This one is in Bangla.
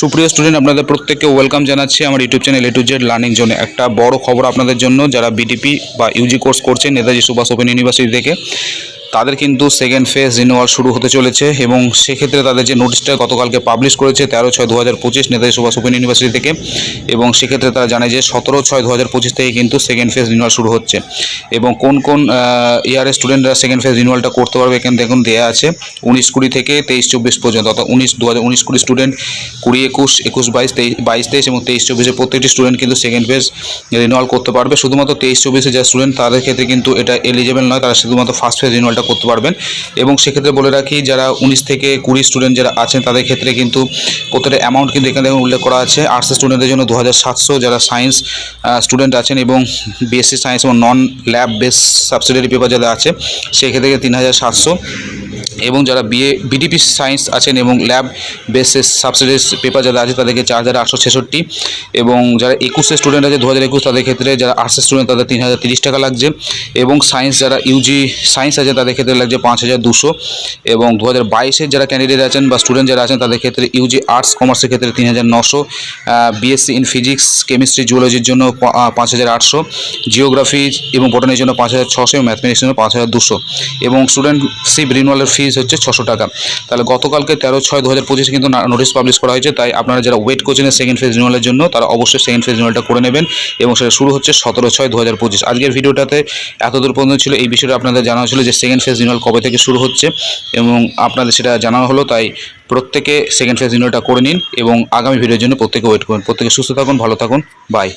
সুপ্রিয় স্টুডেন্ট আপনাদের প্রত্যেককে ওয়েলকাম জানাচ্ছি আমার YouTube channel A Z learning জোনে একটা বড় খবর আপনাদের জন্য, যারা বিডিপি বা ইউজি কোর্স করছেন, নেতাজি সুভাষ ওপেন ইউনিভার্সিটি থেকে। তাদের কিন্তু সেকেন্ড ফেজ রিনিউয়াল শুরু হতে চলেছে এবং সেক্ষেত্রে তাদের যে নোটিশটা গতকালকে পাবলিশ করেছে তেরো ছয় দু হাজার পঁচিশ নেতাজি সুভাষ ওপেন ইউনিভার্সিটি থেকে এবং সেক্ষেত্রে তারা জানে যে সতেরো ছয় দু হাজার পঁচিশ থেকে কিন্তু সেকেন্ড ফেজ রিনিউয়াল শুরু হচ্ছে। এবং কোন কোন ইয়ারের স্টুডেন্টরা সেকেন্ড ফেজ রিনিউয়ালটা করতে পারবে এখানে দেখুন দেওয়া আছে উনিশ কুড়ি থেকে তেইশ চব্বিশ পর্যন্ত অর্থাৎ উনিশ দু হাজার উনিশ কুড়ি স্টুডেন্ট কুড়ি একুশ একুশ বাইশ তেইশ বাইশ, তেইশ এবং তেইশ চব্বিশে প্রত্যেকটি স্টুডেন্ট কিন্তু সেকেন্ড ফেজ রিনিউয়াল করতে পারবে। শুধুমাত্র তেইশ চব্বিশে যা স্টুডেন্ট তাদের ক্ষেত্রে কিন্তু এটা এলিজেবল নয়, তারা শুধুমাত্র ফার্স্ট ফেজ রিনিউয়ালটা করতে পারবেন। এবং সেক্ষেত্রে বলে রাখি, যারা উনিশ থেকে কুড়ি স্টুডেন্ট যারা আছেন, তাদের ক্ষেত্রে কিন্তু প্রত্যেকটা অ্যামাউন্ট কিন্তু এখানে উল্লেখ করা আছে। আর্টসের স্টুডেন্টদের জন্য দু হাজার সাতশো যারা সায়েন্স স্টুডেন্ট আছেন এবং বিএসসি সায়েন্স এবং non lab base subsidiary paper যারা আছে, সেক্ষেত্রে তিন হাজার সাতশো। এবং যারা বিএ বিডিপি সায়েন্স আছেন এবং ল্যাব বেসিস সাবসিডিস পেপার যারা আছে তাদেরকে চার হাজার আটশো ছেষট্টি এবং যারা একুশের স্টুডেন্ট আছে দু হাজার একুশ তাদের ক্ষেত্রে যারা আর্টসের স্টুডেন্ট তাদের তিন হাজার তিরিশ টাকা লাগছে এবং সায়েন্স যারা ইউজি সায়েন্স আছে তাদের ক্ষেত্রে লাগছে পাঁচ হাজার দুশো এবং দু হাজার বাইশের যারা ক্যান্ডিডেট আছেন বা স্টুডেন্ট যারা আছেন তাদের ক্ষেত্রে ইউজি আর্টস কমার্সের ক্ষেত্রে তিন হাজার নশো বিএসসি ইন ফিজিক্স কেমিস্ট্রি জুওলজির জন্য পাঁচ হাজার আটশো জিওগ্রাফি এবং বটানির জন্য পাঁচ হাজার ছশো এবং ম্যাথমেটিক্সের জন্য পাঁচ হাজার দুশো এবং স্টুডেন্টশিপ রিনুয়ালের ফিস হচ্ছে ছশো টাকা। তাহলে গতকালকে তেরো ছয় দু হাজার পঁচিশে কিন্তু নোটিশ পাবলিশ করা হয়েছে। তাই আপনারা যারা ওয়েট করছেন সেকেন্ড ফেজ রিনুয়ালের জন্য, তারা অবশ্যই সেকেন্ড ফেজ রিনুয়ালটা করে নেবেন এবং সেটা শুরু হচ্ছে সতেরো ছয় দু হাজার পঁচিশ। আজকের ভিডিওটাতে এতদূর পর্যন্ত ছিল, এই বিষয়টা আপনাদের জানা ছিল যে সেকেন্ড ফেজ রিনুয়াল কবে থেকে শুরু হচ্ছে এবং আপনাদের সেটা জানানো হলো। তাই প্রত্যেকে সেকেন্ড ফেজ রিনুয়ালটা করে নিন এবং আগামী ভিডিওর জন্য প্রত্যেকে ওয়েট করুন। প্রত্যেকে সুস্থ থাকুন, ভালো থাকুন। বাই